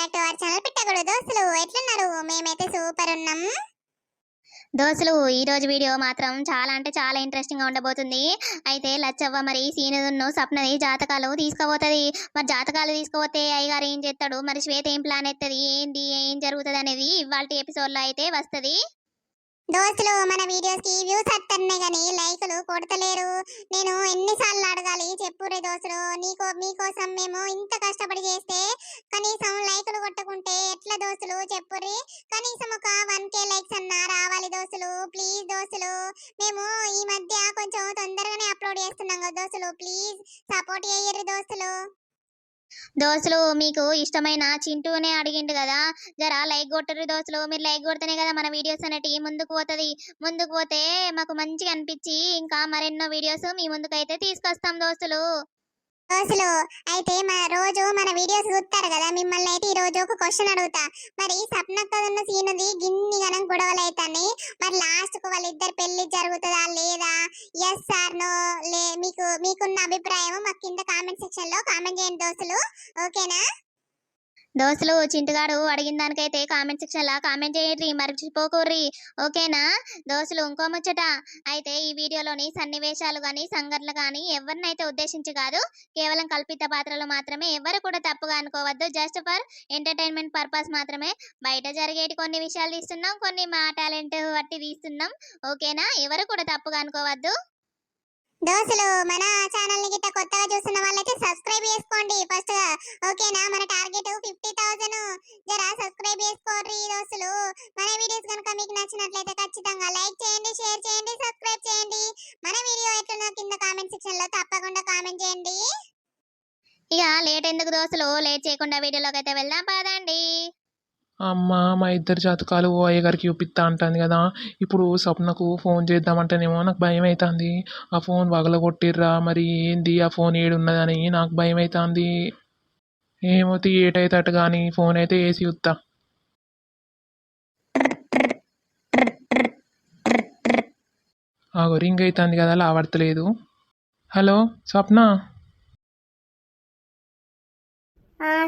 Back to our channel పెట్టకూడదు. దోస్తులు ఎట్లున్నారు? మేమైతే సూపర్ ఉన్నాం. దోస్తులు ఈ రోజు వీడియో మాత్రం చాలా అంటే చాలా ఇంట్రెస్టింగ్గా ఉండబోతుంది. అయితే లచ్చవ్వ మరి సీనును సప్నది జాతకాలు తీసుకుపోతుంది. మరి జాతకాలు తీసుకుపోతే అయ్యగారు ఏం చేస్తాడు? మరి శ్వేత ఏం ప్లాన్ ఎత్తది? ఏంది? ఏం జరుగుతుంది అనేది ఇవాళ ఎపిసోడ్లో అయితే వస్తది. దోస్తులు మన వీడియోస్కి వ్యూస్ వస్తున్నాయి కానీ లైకులు కొడతలేరు. నేను ఎన్నిసార్లు అడగాలి చెప్పురే దోస్తులు నీకో మీకోసం మేము ఇంత కష్టపడి చేస్తే కనీసం లైకులు కొట్టకుంటే ఎట్లా దోస్తులు చెప్పుర్రి కనీసం ఒక వన్ కే లైక్స్ అన్నా రావాలి దోస్తులు ప్లీజ్ దోస్తులు. మేము ఈ మధ్య కొంచెం తొందరగానే అప్లోడ్ చేస్తున్నాం కదా దోస్తులు ప్లీజ్ సపోర్ట్ చేయర్రి దోస్తులు. దోస్తులు మీకు ఇష్టమైన చింటూనే అడిగిండు కదా. జరా లైక్ కొట్టరు దోస్తులు. మీరు లైక్ కొడితేనే కదా మన వీడియోస్ అనేటివి ముందుకు పోతుంది. ముందుకు పోతే మాకు మంచిగా అనిపించి ఇంకా మరెన్నో వీడియోస్ మీ ముందుకైతే తీసుకొస్తాం దోస్తులు. దోస్తులు అయితే మన రోజు మన వీడియోస్ చూస్తారు కదా మిమ్మల్ని అయితే ఈ రోజు ఒక క్వశ్చన్ అడుగుతా. మరి సప్నక్క ఉన్న సీనుది గిన్ని గణం గొడవలు అవుతాయి మరి లాస్ట్కు వాళ్ళిద్దరు పెళ్ళి జరుగుతుందా లేదా? ఎస్ సార్ నో లే మీకు మీకున్న అభిప్రాయం మాకు కింద కామెంట్ సెక్షన్లో కామెంట్ చేయండి దోస్తులు. ఓకేనా దోస్తులు చింటిగాడు అడిగిన దానికైతే కామెంట్ సెక్షన్ లా కామెంట్ చేయండి మర్చిపోకూర్రి. ఓకేనా? దోస్తులు ఇంకో ముచ్చట. అయితే ఈ వీడియోలోని సన్నివేశాలు కానీ సంఘటనలు కానీ ఎవరినైతే ఉద్దేశించి కాదు కేవలం కల్పిత పాత్రలు మాత్రమే ఎవరు కూడా తప్పుగా అనుకోవద్దు. జస్ట్ ఫర్ ఎంటర్టైన్మెంట్ పర్పస్ మాత్రమే. బయట జరిగేటి కొన్ని విషయాలు తీస్తున్నాం కొన్ని మా టాలెంట్ బట్టి తీస్తున్నాం. ఓకేనా? ఎవరు కూడా తప్పుగా అనుకోవద్దు. దోస్తులు మన ఛానల్ని గిట్ట కొత్తగా చూస్తున్న వాళ్ళైతే సబ్స్క్రైబ్ చేసుకోండి. ఫస్ట్గా ఓకేనా? మన టార్గెట్ ఫిఫ్టీ థౌసండ్ జరా సబ్స్క్రైబ్ చేసుకోర్రి దోస్తులు. మన వీడియోస్ కనుక మీకు నచ్చినట్లయితే ఖచ్చితంగా లైక్ చేయండి షేర్ చేయండి సబ్స్క్రైబ్ చేయండి. మన వీడియో ఎట్లున్నా కింద కామెంట్ సెక్షన్లో తప్పకుండా కామెంట్ చేయండి. ఇక లేట్ ఎందుకు దోస్తులు? లేట్ చేయకుండా వీడియోలోకి అయితే వెళ్దాం పదండి. అమ్మ మా ఇద్దరు జాతకాలు ఓ అయ్యగారికి చూపిస్తా అంటుంది కదా. ఇప్పుడు స్వప్నకు ఫోన్ చేద్దామంటేనేమో నాకు భయం అవుతుంది ఆ ఫోన్ వగలగొట్టిర్రా మరి ఏంది ఆ ఫోన్ ఏడున్నదని నాకు భయం అవుతుంది ఏమో ఏటైతే కానీ ఫోన్ అయితే వేసి చూస్తా ఆగో రింగ్ అవుతుంది కదా లావడతలేదు. హలో స్వప్న?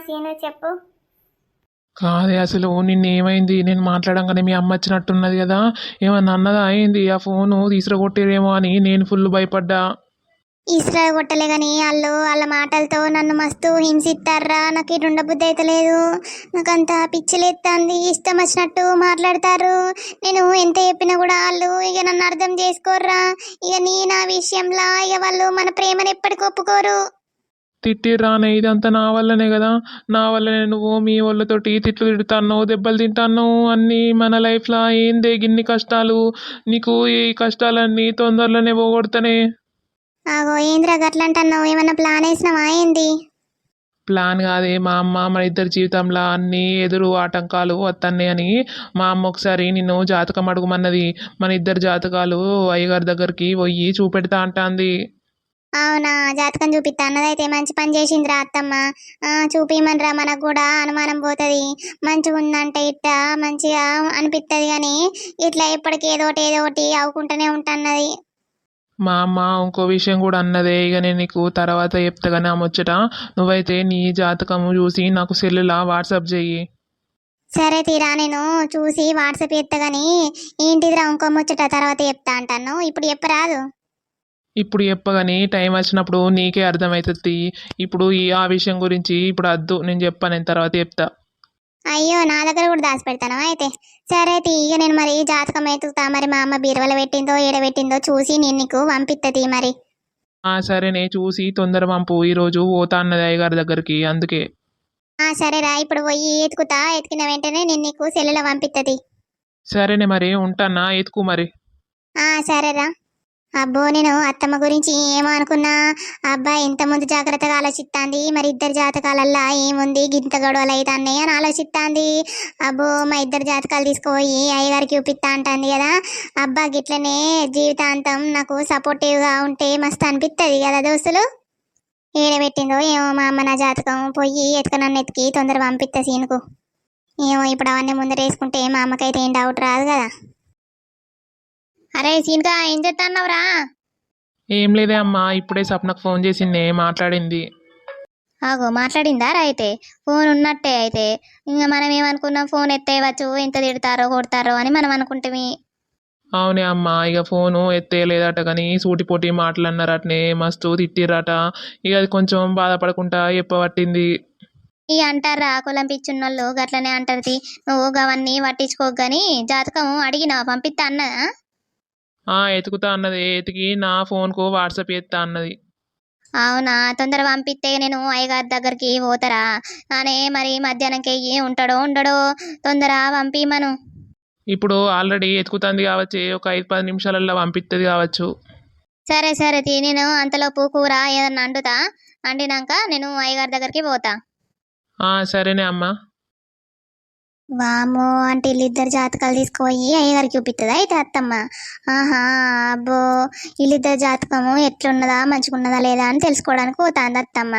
సీను చెప్పు. కాదే అసలు నిన్న ఏమైంది? నేను మాట్లాడంగానే మీ అమ్మ వచ్చినట్టున్నది కదా. ఏమన్నా అన్నదా? అయింది ఆ ఫోను తీసుకురగొట్టిరేమో అని నేను ఫుల్ భయపడ్డా. ఇస్రా కొట్టలే కానీ వాళ్ళు వాళ్ళ మాటలతో నన్ను మస్తు హింసిస్తారా నాకు ఇటు ఉండబుద్ధి అయితే లేదు నాకంతా పిచ్చిలేస్తుంది ఇష్టం వచ్చినట్టు మాట్లాడతారు. నేను ఎంత చెప్పినా కూడా వాళ్ళు ఇక నన్ను అర్థం చేసుకోర్రా. ఇక నీ నా విషయంలో ఇక వాళ్ళు మన ప్రేమను ఎప్పటికీ ఒప్పుకోరు. తిట్టిర్రానే ఇదంతా నా వల్లనే కదా. నా వల్లనే నువ్వు మీ వాళ్ళతోటి తిట్లు తిడుతాను దెబ్బలు తింటాను అన్నీ మన లైఫ్లో ఏందే గిన్ని కష్టాలు? నీకు ఈ కష్టాలన్నీ తొందరలోనే పోగొడతానే. ఆగో ఏంద్రా గట్లంటున్నావు? ఏమన్నా ప్లాన్ వేసినావా ఏంది? ప్లాన్ కాదే మా అమ్మ మన ఇద్దరి జీవితంలో అన్ని ఎదురు ఆటంకాలు వస్తున్నాయి అని మా అమ్మ ఒకసారి నిన్ను జాతకం అడుగుమన్నది. మన ఇద్దరి జాతకాలు అయ్యగారి దగ్గరికి పోయి చూపెడతా అంటాంది. అవునా జాతకం చూపిస్తా అన్నదైతే మంచి పని చేసిందిరా అత్తమ్మ. చూపిమనరా మనకు కూడా అనుమానం పోతుంది. మంచిగా ఉందంటే ఇట్ట మంచిగా అనిపిస్తుంది కానీ ఇట్లా ఎప్పటికి ఏదో ఒకటి ఏదో ఒకటి అవుకుంటూనే ఉంటున్నది. మా అమ్మ ఇంకో విషయం కూడా అన్నదే. ఇక నేను నీకు తర్వాత చెప్తా కానీ ఆ ముచ్చట నువ్వైతే నీ జాతకము చూసి నాకు సెల్లులా వాట్సాప్ చెయ్యి. సరే తీరా నేను చూసి వాట్సాప్ చేస్తా కానీ ఏంటిదిరా ఇంకో ముచ్చట తర్వాత చెప్తా అంటాను ఇప్పుడు చెప్పరాదు. ఇప్పుడు చెప్పగాని టైం వచ్చినప్పుడు నీకే అర్థమవుతుంది ఇప్పుడు ఈ ఆ విషయం గురించి ఇప్పుడు వద్దు నేను చెప్పాను నేను తర్వాత చెప్తా. అయ్యో నా దగ్గర కూడా దాచి పెడతాను అయితే? సరే తీ ఇక నేను మరి జాతకం ఎత్తుకుతా మరి మా అమ్మ బీరువలో పెట్టిందో ఏడ పెట్టిందో చూసి నేను నీకు పంపిస్తుంది మరి. ఆ సరేనే చూసి తొందర పంపు. ఈరోజు పోతా అన్నది అయ్యగారి దగ్గరికి అందుకే. ఆ సరేరా ఇప్పుడు పోయి ఎత్తుకుతా ఎతికిన వెంటనే నేను నీకు సెల్లులో పంపిస్తుంది సరేనే మరి ఉంటానా ఎతుకు మరి. ఆ సరేరా. అబ్బో నేను అత్తమ్మ గురించి ఏమో అనుకున్నా. అబ్బాయి ఇంత ముందు జాగ్రత్తగా ఆలోచిస్తాంది మరి ఇద్దరు జాతకాలల్లా ఏముంది? గింత గొడవలు అవుతాన్నాయి అని ఆలోచిస్తాంది అబ్బో మా ఇద్దరు జాతకాలు తీసుకుపోయి అయ్యగారికి చూపిస్తా అంటుంది కదా. అబ్బా గిట్లనే జీవితాంతం నాకు సపోర్టివ్గా ఉంటే మస్తు అనిపిస్తుంది కదా దోస్తులు. ఏడబెట్టిందో ఏమో మా అమ్మ నా జాతకం. పోయి ఎత్తుక నన్ను ఎత్తికి తొందర పంపిస్తా సీనుకు. ఏమో ఇప్పుడు అవన్నీ ముందర వేసుకుంటే మా అమ్మకైతే ఏం డౌట్ రాదు కదా. అరే సీన్గా ఏం చేస్తున్నావురా ఏం లేదే అమ్మా ఇప్పుడే సప్నకు ఫోన్ చేసిందే మాట్లాడింది. ఆగో మాట్లాడిందా అయితే? ఫోన్ ఉన్నట్టే అయితే. ఇంకా మనం ఏమనుకున్నాం ఫోన్ ఎత్తేయవచ్చు ఎంత తిడతారో కొడతారో అని మనం అనుకుంటామి అవునే అమ్మ ఇక ఫోను ఎత్తేయలేదట కానీ సూటిపోటి మాటలు అన్నారటనే మస్తు తిట్టిర్రట. ఇక అది కొంచెం బాధపడకుండా చెప్పబట్టింది ఈ అంటారా కులం పిచ్చున్నోళ్ళు గట్లనే అంటారు నువ్వు గవన్నీ పట్టించుకోకు గాని జాతకం అడిగినావా పంపిస్తా అన్నదా? ఎతుకుతా అన్నది. ఎతికి నా ఫోన్కు వాట్సాప్ చేస్తా అన్నది. అవునా? తొందర పంపిస్తే నేను అయ్యగారి దగ్గరికి పోతారా? అనే మరి మధ్యాహ్నంకి ఉంటాడో ఉండడో తొందర పంపి మను. ఇప్పుడు ఆల్రెడీ ఎతుకుతుంది కావచ్చు. ఒక ఐదు పది నిమిషాలలో పంపిస్తుంది కావచ్చు. సరే సరే తీ. నేను అంతలోపు కూర ఏదన్నా వండుతా వండినాక నేను అయ్యగారి దగ్గరికి పోతా. సరేనే అమ్మ. వామో అంటే వీళ్ళిద్దరు జాతకాలు తీసుకుపోయి అయ్యగారికి చూపిస్తుందా అయితే అత్తమ్మ? ఆహా అబ్బో వీళ్ళిద్దరు జాతకము ఎట్లున్నదా మంచిగున్నదా లేదా అని తెలుసుకోవడానికి పోతాంది అత్తమ్మ.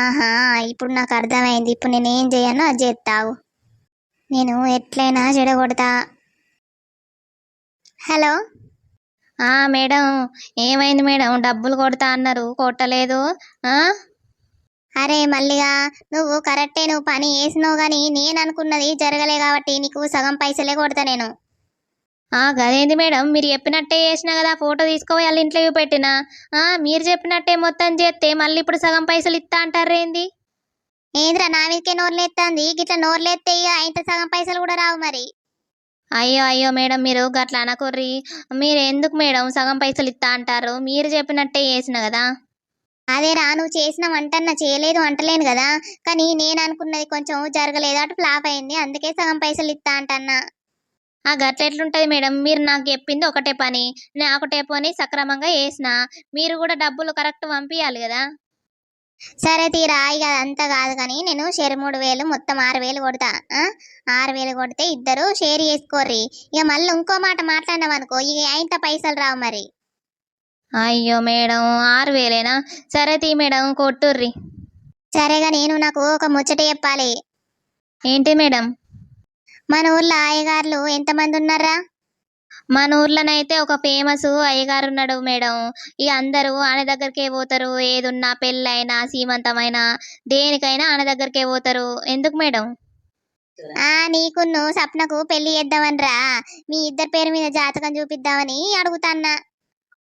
ఆహా ఇప్పుడు నాకు అర్థమైంది. ఇప్పుడు నేను ఏం చేయను అది చేస్తావు నేను ఎట్లయినా చెడగొడతా. హలో? మేడం. ఏమైంది మేడం? డబ్బులు కొడతా అన్నారు. కొట్టలేదు? అరే మల్లిగా నువ్వు కరెక్టే నువ్వు పని వేసినావు కానీ నేను అనుకున్నది జరగలే కాబట్టి నీకు సగం పైసలే కొడతా నేను. ఆ గదేంది మేడం? మీరు చెప్పినట్టే చేసినా కదా ఫోటో తీసుకుపోయి వాళ్ళ ఇంట్లో పెట్టినా? ఆ మీరు చెప్పినట్టే మొత్తం చేస్తే మళ్ళీ ఇప్పుడు సగం పైసలు ఇస్తా అంటారేంది ఏంద్రా నా మీదకే నోర్లేస్తుంది గిట్లా నోర్లేస్తే ఇక ఇంత సగం పైసలు కూడా రావు మరి. అయ్యో అయ్యో మేడం మీరు గట్ల అనకుర్రి. మీరు ఎందుకు మేడం సగం పైసలు ఇస్తా అంటారు? మీరు చెప్పినట్టే చేసిన కదా. అదేరా నువ్వు చేసిన వంటన్న చేయలేదు అంటలేను కదా. కానీ నేను అనుకున్నది కొంచెం జరగలేదు అటు ఫ్లాప్ అయింది అందుకే సగం పైసలు ఇస్తా అంటన్నా. ఆ గట్ల ఎట్లుంటుంది మేడం? మీరు నాకు చెప్పింది ఒకటే పని. నేను ఒకటే పని సక్రమంగా వేసిన మీరు కూడా డబ్బులు కరెక్ట్ పంపించాలి కదా. సరే తీరా ఇక అంతా కాదు కానీ నేను షేర్ మూడు వేలు మొత్తం ఆరు వేలు కొడతా ఆరు వేలు కొడితే ఇద్దరు షేర్ చేసుకోర్రి. ఇక మళ్ళీ ఇంకో మాట మాట్లాడినాం అనుకో ఇక ఇంత పైసలు రావు మరి. అయ్యో మేడం ఆరు వేలేనా? సరే తీ మేడం కొట్టుర్రి. సరేగా నేను నాకు ఒక ముచ్చట చెప్పాలి. ఏంటి మేడం? మన ఊర్లో అయ్యగారులు ఎంతమంది ఉన్నారా? మన ఊర్లోనైతే ఒక ఫేమస్ అయ్యగారు ఉన్నాడు మేడం. ఇక అందరూ ఆయన దగ్గరికే పోతారు. ఏదున్నా పెళ్ళైనా సీమంతమైనా దేనికైనా ఆయన దగ్గరికే పోతారు. ఎందుకు మేడం? ఆ నీకున్ను సప్నకు పెళ్ళి చేద్దామనిరా. మీ ఇద్దరి పేరు మీద జాతకం చూపిద్దామని అడుగుతాన్నా.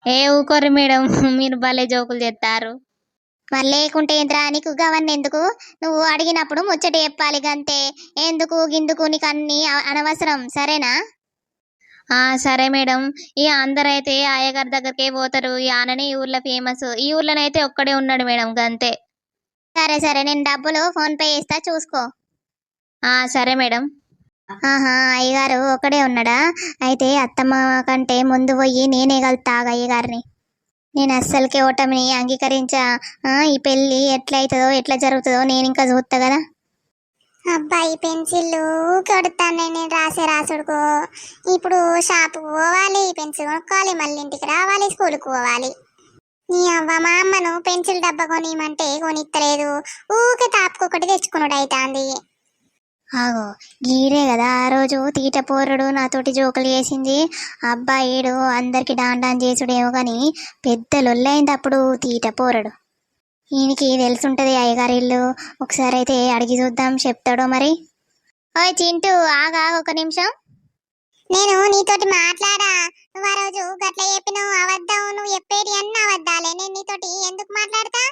ఏ ఊకోర్రి మేడం మీరు భలే జోకులు చేస్తారు మరి లేకుంటే ఏంద్రా నీకు గవన్ని ఎందుకు? నువ్వు అడిగినప్పుడు ముచ్చట చెప్పాలి గంతే. ఎందుకు గిందుకు నీకు అన్ని అనవసరం సరేనా? ఆ సరే మేడం. ఇక అందరైతే అయ్యగారి దగ్గరికే పోతారు. ఈ ఆనని ఈ ఊర్లో ఫేమస్. ఈ ఊర్లోనైతే ఒక్కడే ఉన్నాడు మేడం గంతే. సరే సరే నేను డబ్బులు ఫోన్ పే చేస్తా చూసుకో. ఆ సరే మేడం. ఆహా అయ్యగారు ఒకడే ఉన్నాడా? అయితే అత్తమ్మ కంటే ముందు పోయి నేనే కలుతా అయ్యగారిని. నేను అస్సలకే ఓటమిని అంగీకరించా. ఆ, ఈ పెళ్ళి ఎట్లా అవుతుందో ఎట్లా జరుగుతుందో నేను ఇంకా చూస్తా కదా. అబ్బాయి పెన్సిల్ కొడతాను నేను రాసే రాసుడుకో. ఇప్పుడు షాపుకు పోవాలి పెన్సిల్ కొనుక్కోవాలి మళ్ళీ ఇంటికి రావాలి స్కూల్కి పోవాలి. నీ అవ్వ మా అమ్మను పెన్సిల్ డబ్బా కొనియమంటే కొనిత్తలేదు. ఊకే తాపుకొకటి తెచ్చుకున్నాడు అవుతాంది ఆగో. గీరే కదా. ఆ రోజు తీట పోరుడు నాతోటి జోకులు చేసింది. అబ్బాయిడు అందరికి డాన్ డాన్ చేసుడేమో కానీ పెద్ద లొల్లైంది అప్పుడు తీట పోరడు ఈయనకి తెలుసుంటది అయ్యగారి ఇల్లు ఒకసారి అయితే అడిగి చూద్దాం చెప్తాడో మరి. ఓయ్ చింటూ ఆగా ఒక నిమిషం. నేను నీతోటి మాట్లాడా? నువ్వు ఆ రోజు గట్ల చెప్పినావు అవద్దావు నువ్వు చెప్పేది అన్న అవద్దాలే నేను నీతోటి ఎందుకు మాట్లాడతా?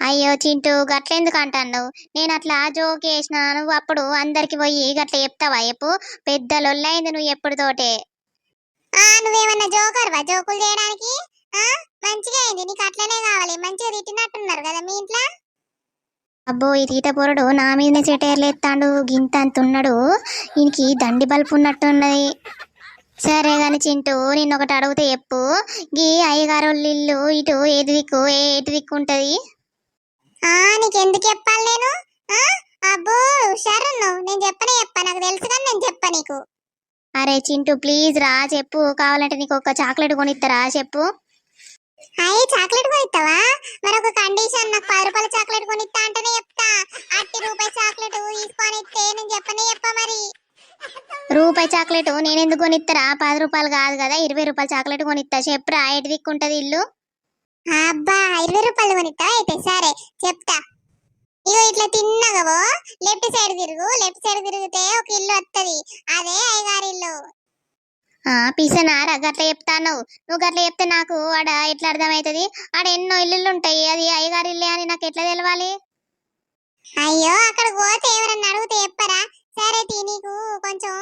అయ్యో చింటూ గట్లెందుకు అంటాను నేను అట్లా జోక్ చేసిన నువ్వు అప్పుడు అందరికి పోయి గట్ల చెప్తావా చెప్పు? పెద్ద లొల్లైంది నువ్వు ఎప్పుడు తోటే నువ్వేమన్నా జోకర్వా? జోకులు చేయడానికి? మంచిగా అయింది. నీకు అట్లనే కావాలి. మంచిగా తిట్టినట్టున్నారు కదా మీ ఇంట్లో? అబ్బో ఈ తీట పొరడు నా మీదనే చెటేర్లు ఎత్తాడు గింత అంత ఉన్నాడు ఈయనకి దండి బల్పు ఉన్నట్టున్నది. సరే గాని చింటూ నిన్న ఒకటి అడిగితే చెప్పు. గీ అయ్యగారు ఇల్లు ఇటు ఏది దిక్కు ఏ ఎటు దిక్కు ఉంటది? ఆ నీకెందుకు చెప్పాలి నేను? ఆ? అబ్బో హుషారున్నావు. నేను చెప్పనే చెప్పా. నాకు తెలుసు కానీ నేను చెప్పా నీకు. అరే చింటూ ప్లీజ్ రా చెప్పు. కావాలంటే నీకు ఒక చాక్లెట్ కొనిస్తారా చెప్పు. అయ్యి చాక్లెట్ కొనిస్తావా మరి ఒక కండిషన్ నాకు పది రూపాయల చాక్లెట్ కొనిస్తా అంటేనే చెప్తా. అట్టి రూపాయి చాక్లెట్ తీసుకొని ఇస్తే నేను చెప్పనే చెప్పా మరి. రూపాయి చాక్లెట్ నేను ఎందుకు కొనిస్తారా పది రూపాయలు కాదు కదా ఇరవై రూపాయల చాక్లెట్ కొనిస్తా చెప్పురా ఎటు దిక్కుంటది ఇల్లు? అబ్బా ఇరవై రూపాయలు కొనిస్తావా అయితే సరే చెప్తా. ఇగో ఇట్లా తిన్నగవో లెఫ్ట్ సైడ్ తిరుగు. లెఫ్ట్ సైడ్ తిరిగితే ఒక ఇల్లు వస్తుంది అదే అయ్యగారి ఇల్లు. ఆ పిసనారా గట్ల చెప్తాను నువ్వు గట్ల చెప్తే నాకు ఆడ ఎట్లా అర్థమవుతుంది ఆడ ఎన్నో ఇల్లులు ఉంటాయి అది అయ్యగారి ఇల్లే అని నాకు ఎట్లా తెలవాలి? అయ్యో అక్కడ పోతే ఎవరన్నా అడిగితే చెప్పరా? సరే తీ నీకు కొంచెం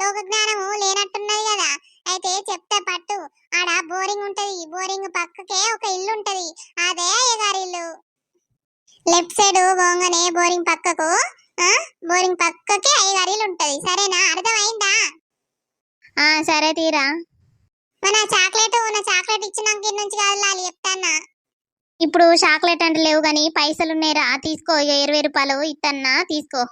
లోక జ్ఞానము లేనట్టున్నది కదా. అయితే చెప్తా పట్టు. ఆడ బోరింగ్ ఉంటది. బోరింగ్ పక్కకే ఒక ఇల్లు ఉంటది. అదే అయ్యగారి ఇల్లు. లెఫ్ట్ సైడ్ పోగానే బోరింగ్ పక్కకు బోరింగ్ పక్కకే అయ్యగారి ఇల్లు ఉంటది. సరేనా? అర్థమైందా? ఆ సరే తీరా. మన చాక్లెట్ నా చాక్లెట్ ఇచ్చినాక గిన్నె నుంచి కదలాలి చెప్తానా ఇప్పుడు చాక్లెట్ అంటే లేవు కానీ పైసలు ఉన్నాయిరా తీసుకో ఇక ఇరవై రూపాయలు ఇత్తన్నా. తీసుకో.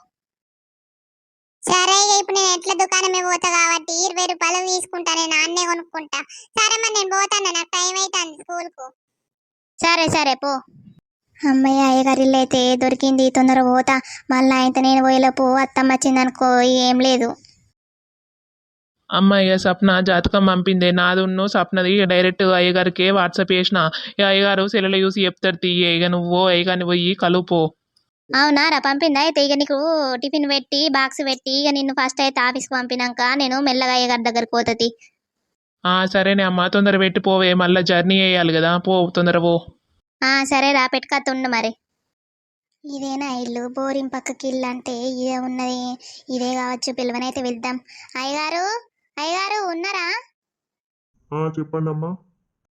సరే ఇప్పుడు నేను ఎట్ల దుకాణమే పోతా కాబట్టి ఇరవై రూపాయలు తీసుకుంటా నేను అన్నే కొనుక్కుంటా. సరే మరి నేను పోతాను? నాకు టైం అవుతుంది స్కూల్కు. సరే సరే పో. అమ్మయ్య అయ్యగారిల్లు అయితే దొరికింది తొందర పోతా. మళ్ళీ అయితే నేను పోయేలోపు అత్తమ్మ వచ్చిందనుకో ఏం లేదు. అమ్మాయి సప్న జాతకం పంపింది. నాదున్ను సప్నది డైరెక్ట్ అయ్యగారికి వాట్సాప్ చేసిన. అయ్యగారు సెల్లులో చూసి చెప్తాడు తీయ. ఇక నువ్వు అయ్యగారిని పోయి కలుపు. అవునా రా పంపిందా? అయితే ఇక నీకు టిఫిన్ పెట్టి బాక్స్ పెట్టి ఇక నిన్ను ఫస్ట్ అయితే ఆఫీస్కి పంపినాక నేను మెల్లగా అయ్యగారి దగ్గరికి పోతుంది. ఆ సరేనే అమ్మ తొందర పెట్టి పోవే మళ్ళీ జర్నీ వేయాలి కదా. పో తొందర పో. ఆ సరే రా పెట్టుకత్తుండు మరి. ఇదేనా ఇల్లు? బోరింగ్ పక్కకి ఇల్లు అంటే ఇదే ఉన్నది. ఇదే కావచ్చు పిలువనైతే వెళ్దాం. అయ్యగారు అయ్యగారు ఉన్నారా? ఆ చెప్పండి అమ్మా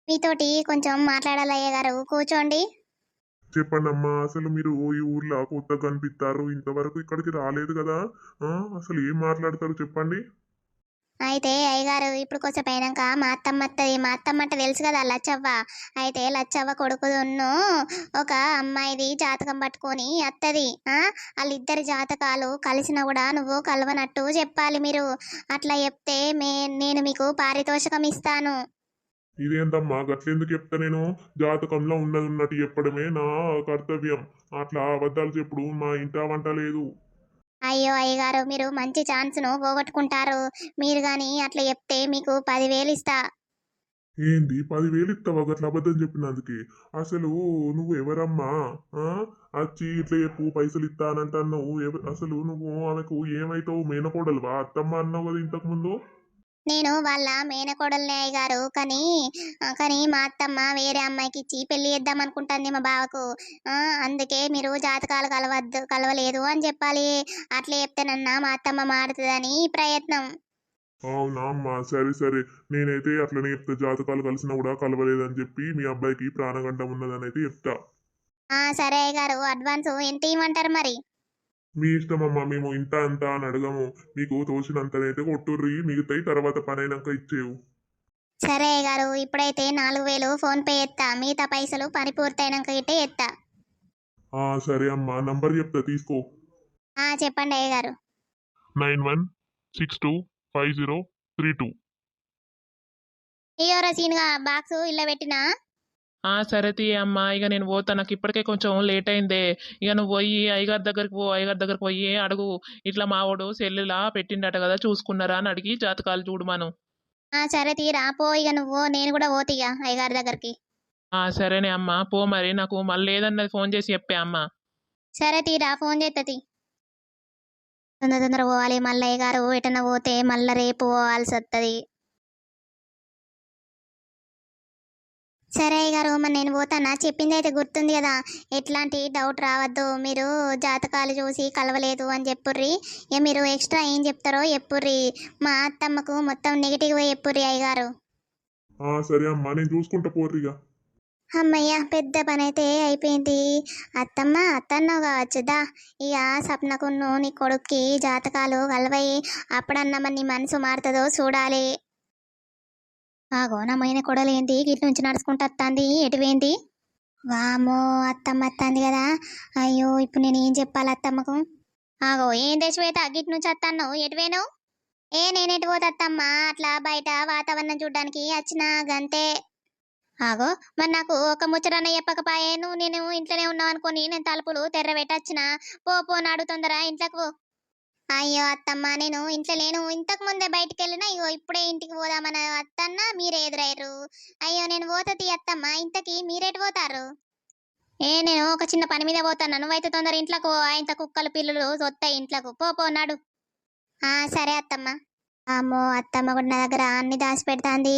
మీతోటి కొంచెం మాట్లాడాలి అయ్యగారు. కూర్చోండి. చెప్పండమ్మా అసలు మీరు ఈ ఊర్లో కొత్తగా కనిపిస్తారు ఇంతవరకు ఇక్కడికి రాలేదు కదా? అసలు ఏం మాట్లాడతారు చెప్పండి. అయితే అయ్యగారు ఇప్పుడు కొంచెం అయినాక మా అత్తమ్మ వస్తుంది మా అత్తమ్మ అంటే తెలుసు కదా లచ్చవ్వ. అయితే లచ్చవ్వ కొడుకును ఒక అమ్మాయిది జాతకం పట్టుకొని వస్తుంది వాళ్ళిద్దరి జాతకాలు కలిసినా కూడా నువ్వు కలవనట్టు చెప్పాలి మీరు. అట్లా చెప్తే మే నేను మీకు పారితోషికం ఇస్తాను. ఇదేంటమ్మా గట్లెందుకు చెప్తా నేను? జాతకంలో ఉన్నది ఉన్నట్టు చెప్పడమే నా కర్తవ్యం. అట్లా అబద్ధాలు చెప్పుడు మా ఇంట వంట లేదు. అయ్యో అయ్యగారు మీరు మంచి ఛాన్స్ను పోగొట్టుకుంటారు. మీరు కానీ అట్లా చెప్తే మీకు పదివేలు ఇస్తా. ఏంది? పదివేలు ఇస్తావా గట్ల అబద్ధం చెప్పినందుకే. అసలు నువ్వు ఎవరమ్మా? వచ్చి ఇట్లా చెప్పు పైసలు ఇస్తానంటున్నావు అసలు నువ్వు ఆమెకు ఏమైతావు? మేనకోడలువా? అత్తమ్మ అన్నావు కదా ఇంతకు ముందు? నేను వాళ్ళ మేనకోడల్ని అయ్యగారు కానీ కానీ మా అత్తమ్మ వేరే అమ్మాయికి ఇచ్చి పెళ్ళి చేద్దాం అనుకుంటుంది మా బావకు. అందుకే మీరు జాతకాలు కలవద్దు కలవలేదు అని చెప్పాలి. అట్లా చెప్తేనన్నా మా అత్తమ్మ మారుతుందని ప్రయత్నం. అవునా అమ్మా? సరే సరే. నేనైతే అట్లనే చెప్తా. జాతకాలు కలిసినా కూడా కలవలేదని చెప్పి మీ అబ్బాయికి ప్రాణగండం ఉన్నదని అయితే చెప్తా. ఆ, సరే అయ్యగారు. అడ్వాన్స్ ఎంత ఇవ్వమంటారు మరి? మీ ఇష్టం అమ్మా మేము ఇంత అంత అని అడగము. మీకు తోచినంతనైతే కొట్టుర్రి మిగతాయి తర్వాత పని అయినాక ఇచ్చేవు. సరే అయ్యగారు ఇప్పుడైతే నాలుగు వేలు ఫోన్ పే ఎత్తా. మిగతా పైసలు పని పూర్తయినాక ఇట్టే ఎత్తా. ఆ సరే అమ్మా నంబర్ చెప్తా తీసుకో. ఆ, చెప్పండి అయ్యగారు. Nine one six two five zero three two. ఇయ్యో రసీన్గా బాక్స్ ఇలా పెట్టినా? సరే తీ అమ్మ ఇక నేను పోతా నాకు ఇప్పటికే కొంచెం లేట్ అయిందే. ఇక నువ్వు పోయి అయ్యగారి దగ్గరికి పో అయ్యగారి దగ్గరికి పోయి అడుగు. ఇట్లా మావాడు సెల్లులా పెట్టిండట కదా చూసుకున్నారా అని అడిగి జాతకాలు చూడమను ఆ సరే తీరా పో ఇక నువ్వు నేను కూడా పోతిగా అయ్యగారి దగ్గరికి. ఆ సరేనే అమ్మ పో మరి నాకు మళ్ళీ ఏదన్నది ఫోన్ చేసి చెప్పే అమ్మ. సరే తీరా ఫోన్ చేస్తుంది తొందర తొందర పోవాలి మల్లయ్య గారు ఎటన్నా పోతే మళ్ళా రేపు పోవాల్సి వస్తుంది సరే అయ్య గారు మరి నేను పోతానా? చెప్పింది అయితే గుర్తుంది కదా. ఎట్లాంటి డౌట్ రావద్దు. మీరు జాతకాలు చూసి కలవలేదు అని చెప్పుర్రి. ఇక మీరు ఎక్స్ట్రా ఏం చెప్తారో చెప్పుర్రి. మా అత్తమ్మకు మొత్తం నెగిటివ్ చెప్పుర్రి అయ్యగారు. ఆ సరే అమ్మా నేను చూసుకుంటా పోర్రిగా అమ్మయ్య పెద్ద పని అయితే అయిపోయింది. అత్తమ్మ అత్తన్నో కావచ్చుదా ఇక సప్నకున్ను నీ కొడుక్కి జాతకాలు కలవయి అప్పుడన్నా మరి నీ మనసు మారుతుందో చూడాలి. ఆగో గోనమైన కొడలేంది గిట్ నుంచి నడుచుకుంటూ వస్తుంది ఎటువేంది వామో అత్తమ్మ వస్తుంది కదా అయ్యో ఇప్పుడు నేను ఏం చెప్పాలి అత్తమ్మకు? ఆగో ఏం శ్వేత గిట్ నుంచి వస్తాను ఎటువేను ఏ నేను ఎటు పోతత్తమ్మా అట్లా బయట వాతావరణం చూడడానికి వచ్చిన గంతే. ఆగో మరి నాకు ఒక ముచ్చటన్న నువ్వు నేను ఇంట్లోనే ఉన్నావు అనుకొని నేను తలుపులు తెర్ర పెట్టొచ్చిన పో పో నాడు తొందర ఇంట్లోకి పో. అయ్యో అత్తమ్మ నేను ఇంట్లో లేను. ఇంతకు ముందే బయటికి వెళ్ళినా ఇగో ఇప్పుడే ఇంటికి పోదామన్న అత్తన్న మీరే ఎదురయ్యారు. అయ్యో నేను పోతుంది అత్తమ్మ ఇంతకి మీరేటు పోతారు? ఏ నేను ఒక చిన్న పని మీద పోతాను నువ్వైతే తొందర ఇంట్లోకి ఇంత కుక్కలు పిల్లలు వస్తాయి ఇంట్లోకి. పో పో నాడు. ఆ సరే అత్తమ్మ. అమ్మో అత్తమ్మ కూడా నా దగ్గర అన్ని దాచి పెడతాంది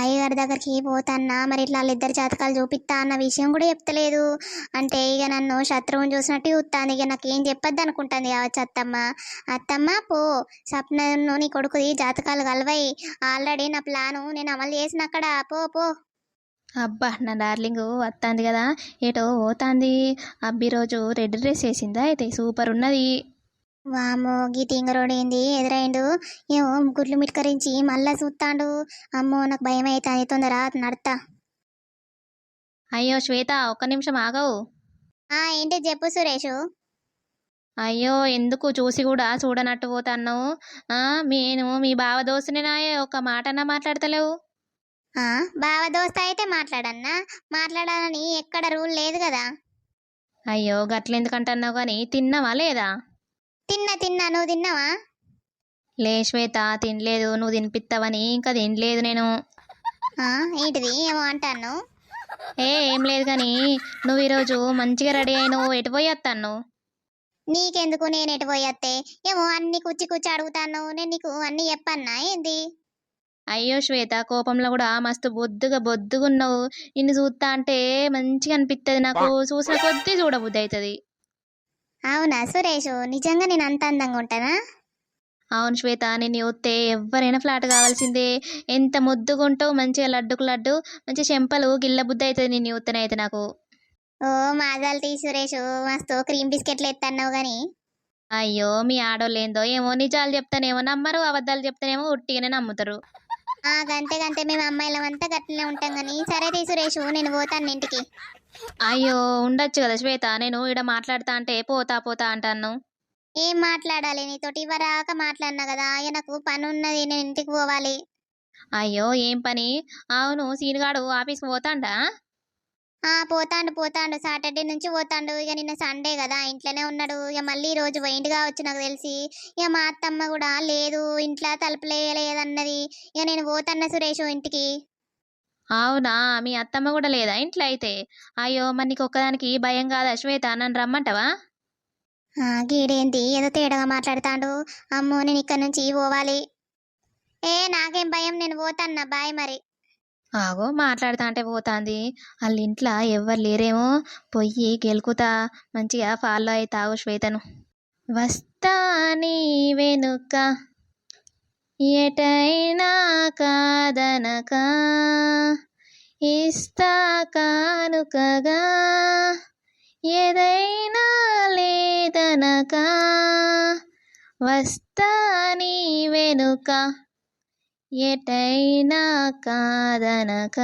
అయ్యగారి దగ్గరికి పోతాన్నా మరి ఇట్లా వాళ్ళిద్దరు జాతకాలు చూపిస్తా అన్న విషయం కూడా చెప్తలేదు. అంటే ఇక నన్ను శత్రువుని చూసినట్టు చూస్తాను ఇక నాకు ఏం చెప్పొద్దు అనుకుంటుంది కావచ్చు అత్తమ్మ. అత్తమ్మ పో. సప్నను నీ కొడుకుది జాతకాలు కలవై. ఆల్రెడీ నా ప్లాను నేను అమలు చేసిన అక్కడ. పో పో. అబ్బా నా డార్లింగ్ వస్తుంది కదా. ఏటో పోతుంది. అబ్బి రోజు రెడ్ డ్రెస్ వేసిందా అయితే? సూపర్ ఉన్నది. వామో గీ ఏంది ఎదురైండు. ఏమో గుడ్లు మిట్కరించి మళ్ళా చూస్తాండు అమ్మో నాకు భయం అవుతుంది తొందర నడతా. అయ్యో శ్వేత ఒక్క నిమిషం ఆగవు. ఆ ఏంటి చెప్పు సురేషు. అయ్యో ఎందుకు చూసి కూడా చూడనట్టు పోతాన్నావు? ఆ, నేను మీ బావ దోస్తునేనాయే ఒక మాటన్నా మాట్లాడతలేవు. బావ దోస్త అయితే మాట్లాడన్నా. మాట్లాడాలని ఎక్కడ రూల్ లేదు కదా. అయ్యో గట్లెందుకంటున్నావు కానీ తిన్నావా లేదా? తిన్నా తిన్నా నువ్వు తిన్నావా? లే శ్వేత తినలేదు నువ్వు తినిపిస్తావని ఇంకా తినలేదు నేను. ఆ ఏంటిది? ఏమో అంటాను ఏ ఏం లేదు కానీ నువ్వు ఈరోజు మంచిగా రెడీ అయి నువ్వు ఎటు పోయి వస్తాను నీకెందుకు నేను ఎటు పోయత్తే ఏమో అన్ని కుచ్చి కుచ్చి అడుగుతాను నేను నీకు అన్ని చెప్పన్నా ఏంది? అయ్యో శ్వేత కోపంలో కూడా మస్తు బొద్దుగా బొద్దుగున్నావు. నిన్ను చూస్తా అంటే మంచిగా అనిపిస్తుంది నాకు. చూసిన కొద్దీ చూడబుద్ధి అవుతుంది అవునా? సురేషు నిజంగా నేను అంత అందంగా ఉంటానా? అవును శ్వేత నిన్ను చూస్తే ఎవరైనా ఫ్లాట్ కావాల్సిందే. ఎంత ముద్దుగా ఉంటావు మంచిగా లడ్డుకు లడ్డు మంచి చెంపలు గిల్ల బుద్ధి అవుతుంది నిన్ను చూస్తేనైతే నాకు. ఓ మాజాలు తీ సురేషు మస్తు క్రీమ్ బిస్కెట్లు ఎత్తన్నావు గాని. అయ్యో మీ ఆడోళ్ళు ఏందో ఏమో నిజాలు చెప్తానేమో నమ్మరు అబద్ధాలు చెప్తానేమో ఉట్టిగానే నమ్ముతారు. గంతే గంతే మేము అమ్మాయిలం అంతా గట్లనే ఉంటాం గాని. సరే తీ సురేషు నేను పోతాను ఇంటికి. అయ్యో ఉండొచ్చు కదా శ్వేత. నేను ఇక్కడ మాట్లాడతా అంటే పోతా పోతా అంటాను ఏం మాట్లాడాలి? నీతోటి ఇవ్వరాక మాట్లాడినా కదా. ఇక నాకు పని ఉన్నది నేను ఇంటికి పోవాలి. అయ్యో ఏం పని? అవును సీనుగాడు ఆఫీస్కి పోతాండా? ఆ పోతాండు పోతాండు. సాటర్డే నుంచి పోతాండు. ఇక నిన్న సండే కదా ఇంట్లోనే ఉన్నాడు. ఇక మళ్ళీ ఈ రోజు పోయిండు కావచ్చు నాకు తెలిసి. ఇక మా అత్తమ్మ కూడా లేదు ఇంట్లో తలుపులేయలేదన్నది ఇక నేను పోతాన్న సురేష్ ఇంటికి. అవునా? మీ అత్తమ్మ కూడా లేదా ఇంట్లో అయితే? అయ్యో మరి నీకు ఒక్కదానికి భయం కాదా శ్వేత? నన్ను రమ్మంటావా? ఆ, గీడేంటి ఏదో తేడాగా మాట్లాడుతాండు. అమ్మో నేను ఇక్కడ నుంచి పోవాలి. ఏ నాకేం భయం? నేను పోతాన్నా. బాయ్ మరి. ఆగో మాట్లాడుతా అంటే పోతాంది. వాళ్ళ ఇంట్లో ఎవ్వరు లేరేమో? పొయ్యి గెలుకుతా. మంచిగా ఫాలో అవుతావు శ్వేతను. వస్తా నీ వెనుక. ఎటైనా కాదనక ఇస్తా కానుకగా ఏదైనా లేదనక వస్తా నీ వెనుక ఎటైనా కాదనక.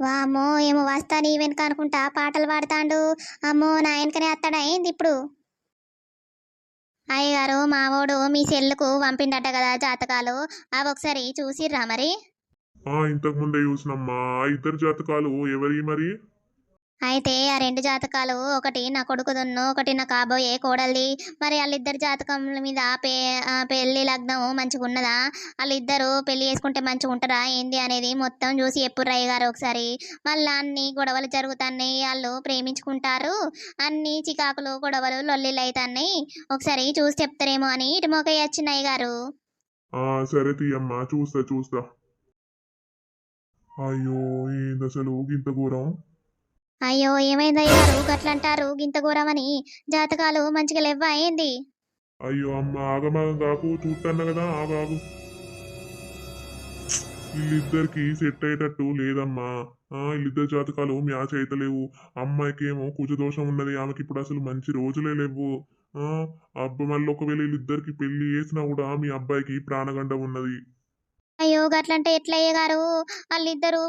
వామ్మో ఏమో వస్తా నీ వెనుక అనుకుంటా పాటలు పాడుతాండు. అమ్మో నా వెనకనే అయింది ఏంది ఇప్పుడు. అయ్యగారు మావోడు మీ సెల్లుకు పంపిండట కదా జాతకాలు. అవి ఒకసారి చూసిర్రా మరి? ఇంతకు ముందే చూసినమ్మా. ఇద్దరు జాతకాలు ఎవరి మరి? అయితే ఆ రెండు జాతకాలు ఒకటి నా కొడుకుదున్ను ఒకటి నా కాబోయే కోడలిది. మరి వాళ్ళిద్దరు జాతకముల మీద పే పెళ్ళి పెళ్ళి లగ్నం మంచిగా ఉన్నదా వాళ్ళిద్దరు పెళ్ళి చేసుకుంటే మంచిగా ఉంటారా ఏంది అనేది మొత్తం చూసి ఎప్పుడు రయ్య గారు ఒకసారి. మళ్ళీ అన్ని గొడవలు జరుగుతున్నాయి వాళ్ళు ప్రేమించుకుంటారు. అన్ని చికాకులు గొడవలు లొల్లిలు అవుతున్నాయి ఒకసారి చూసి చెప్తారేమో అని ఇటు మొక్కయ్య వచ్చినాయి గారు. సరే తీయమ్మా చూస్తా చూస్తా. అయ్యో ఏంది అసలు ఇంత ఘోరం? అయ్యో ఏమైంది అయ్యారు గట్లంటారు గింత ఘోరమని జాతకాలు మంచిగా లేవ్వా ఏంది? అయ్యో అమ్మ ఆగమాగం కాకు. చూస్తాను కదా ఆగాగు. వీళ్ళిద్దరికి సెట్ అయ్యేటట్టు లేదమ్మా. ఆ వీళ్ళిద్దరు జాతకాలు మ్యాచ్ అయితలేవు. అమ్మాయికి ఏమో కుజదోషం ఉన్నది. ఆమెకి ఇప్పుడు అసలు మంచి రోజులే లేవు ఆ అబ్బ మళ్ళీ ఒకవేళ వీళ్ళిద్దరికి పెళ్ళి చేసినా కూడా మీ అబ్బాయికి ప్రాణగండం ఉన్నది. అయ్యో గట్లంటే ఎట్లా గారు? వాళ్ళిద్దరు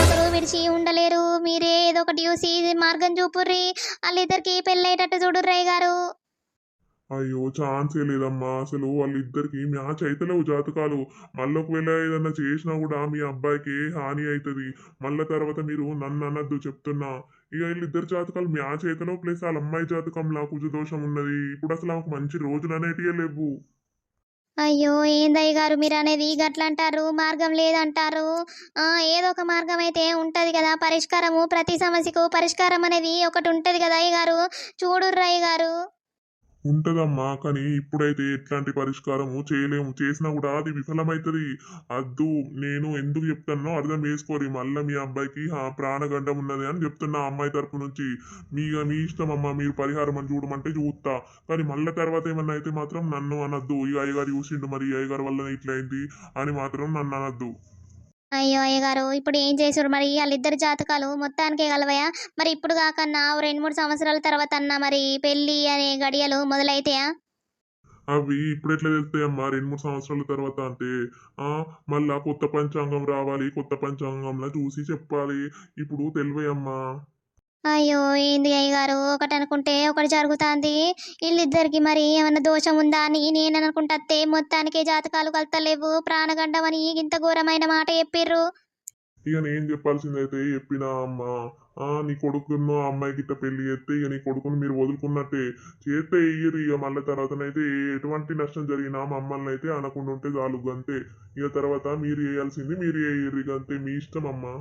ఒకరు విడిచి ఉండలేరు. మీరే ఏదో ఒకటి చూసి మార్గం చూపుర్రి. వాళ్ళిద్దరికి పెళ్ళయ్యేటట్టు చూడుర్రయ్య గారు. అయ్యో ఛాన్సే లేదమ్మా. అసలు వాళ్ళిద్దరికి మ్యాచ్ అయితలేవు జాతకాలు. మళ్ళీ ఒకవేళ ఏదన్నా చేసినా కూడా మీ అబ్బాయికి హాని అవుతుంది మళ్ళీ తర్వాత మీరు నన్ను అనద్దు చెప్తున్నా. ఇక వీళ్ళిద్దరు జాతకాలు మ్యాచ్ అయితేనో ప్లస్ వాళ్ళ అమ్మాయి జాతకంలో కుజదోషం ఉన్నది. ఇప్పుడు అసలు ఆమెకు మంచి రోజులు అనేటివే లేవు. అయ్యో ఏందయ్య గారు మీరు అనేది గట్ల అంటారు మార్గం లేదంటారు. ఆ, ఏదో ఒక మార్గం అయితే ఉంటది కదా. పరిష్కారము ప్రతి సమస్యకు పరిష్కారం అనేది ఒకటి ఉంటుంది కదా అయ్య గారు చూడుర్రయ్య గారు ఉంటదమ్మా కానీ ఇప్పుడైతే ఎట్లాంటి పరిష్కారము చేయలేము. చేసినా కూడా అది విఫలమైతది. అద్దు నేను ఎందుకు చెప్తానో అర్థం చేసుకోరి. మళ్ళీ మీ అబ్బాయికి ఆ ప్రాణగండం ఉన్నది అని చెప్తున్నా అమ్మాయి తరపు నుంచి. మీ మీ ఇష్టం అమ్మా మీరు పరిహారం అని చూడమంటే చూస్తా కానీ మళ్ళీ తర్వాత ఏమన్నా అయితే మాత్రం నన్ను అనద్దు. ఈ అయ్యగారు చూసిండు మరి ఈ అయ్యగారు వల్ల ఇట్లయింది అని మాత్రం నన్ను అనద్దు. అయ్యో అయ్య గారు ఇప్పుడు ఏం చేసారు మరి? వాళ్ళిద్దరు జాతకాలు మొత్తానికే కలవయా? మరి ఇప్పుడు కాకన్నా రెండు మూడు సంవత్సరాల తర్వాత అన్న మరి పెళ్ళి అనే గడియలు మొదలైతాయా? అవి ఇప్పుడు ఎట్లా తెలుస్తాయమ్మా? రెండు మూడు సంవత్సరాల తర్వాత అంటే ఆ మళ్ళా కొత్త పంచాంగం రావాలి కొత్త పంచాంగంలో చూసి చెప్పాలి. ఇప్పుడు తెలివయమ్మా. అయ్యో ఏంది అయ్య గారు? ఒకటి అనుకుంటే ఒకటి జరుగుతుంది. వీళ్ళిద్దరికి మరి ఏమన్నా దోషం ఉందా అని నేను అనుకుంటే మొత్తానికి జాతకాలు కలతలేవు. ప్రాణగండం అని ఇంత ఘోరమైన మాట చెప్పిర్రు. ఇక నేను చెప్పాల్సిందైతే చెప్పినా అమ్మా. ఆ నీ కొడుకును అమ్మాయి గిట్ట పెళ్ళి చేస్తే ఇక నీ కొడుకుని మీరు వదులుకున్నట్టే. చేస్తే ఇయ్యరు ఇక మళ్ళీ తర్వాతనైతే ఎటువంటి నష్టం జరిగినా మమ్మల్ని అయితే అనకుండా ఉంటే చాలు అంతే ఇక తర్వాత మీరు వేయాల్సింది మీరు వేయరు ఇక అంతే. మీ ఇష్టం అమ్మా.